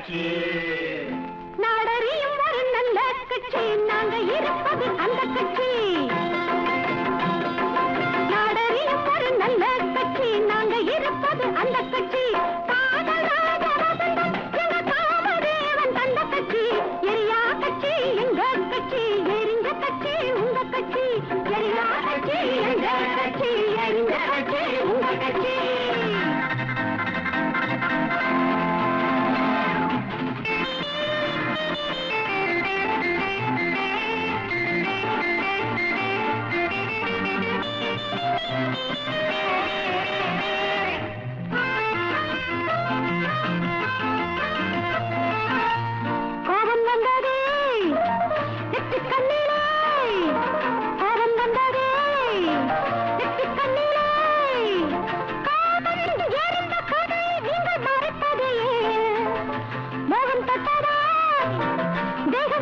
கட்சி. நாடறியும் ஒரு நல்ல கட்சி. நாங்க இருப்பது அந்த கட்சி. நாடறியும் ஒரு நல்ல கட்சி. நாங்க இருப்பது அந்த கட்சி.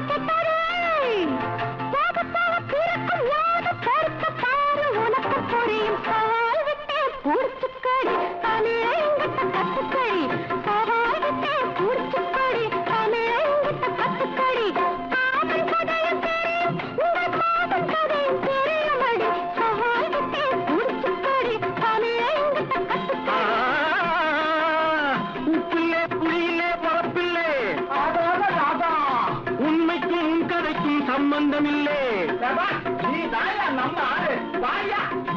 के சம்பந்தமில்லை. நம்ம ஆளு. வாயா.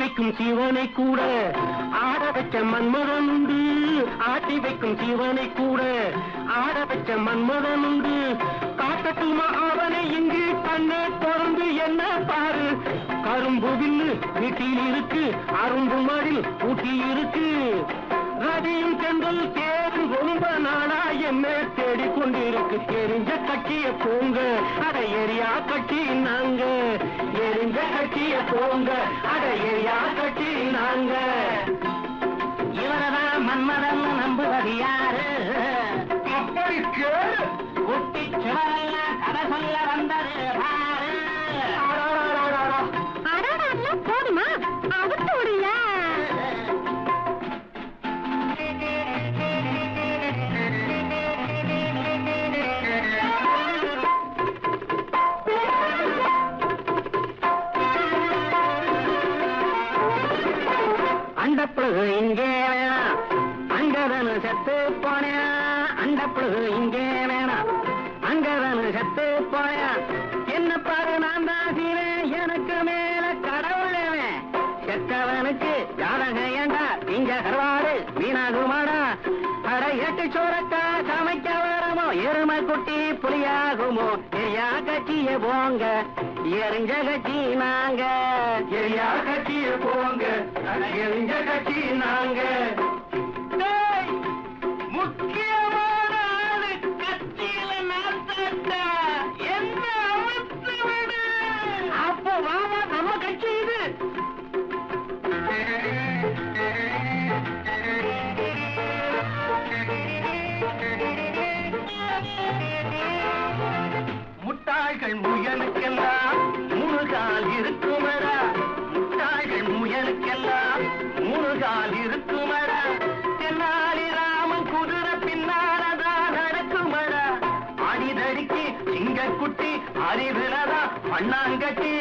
வைக்கும் சிவனை கூட ஆட வச்ச மன்மதன் உண்டு. ஆட்டி வைக்கும் சிவனை கூட ஆட வச்ச மன்மதன் உண்டு. காட்டட்டுமா அவனை இங்கு கண்ணே தொடர்ந்து என்ன பாரு? கரும்பு வில்லு வீட்டில் இருக்கு அரும்பு மடில் ஊட்டி இருக்கு. ரதியும் செந்தல் தேரும் ரொம்ப நாளா என்ன தேடிக்கொண்டிரு எனக்கு தெரிஞ்ச கட்சிய போங்க. அட எரியா கட்சி நாங்க. எரிஞ்ச கட்சிய போங்க. அட எரியா கட்சி நாங்க. அண்டப்புழு இங்கே வேணாம் அங்கதனு செத்து அந்த அண்டப்புழு இங்கே வேணாம் அங்கதனு செத்து போனா. என்ன பாரு நான் தான் சீரன். எனக்கு மேல கடவுளவன் செத்தவனுக்கு ஜாதகம் ஏண்டா? இங்க கருவாடு வீணாகுமாடா? அட எட்டு சோரக்கா சமைக்க வரமோ? எருமை குட்டி போமோ எரியா கட்சிய போங்க. எரிஞ்ச கட்சி நாங்க. எரியா கட்சிய போங்க. எரிஞ்ச கட்சி நாங்க. முருகால் கால் இருக்குமடா. தென்னாலி ராமன் குதிரை பின்னாலதான் நடக்குமடா. அடிதடிக்கு சிங்கக்குட்டி அறிவுலதான் பண்ணாங்கட்டி.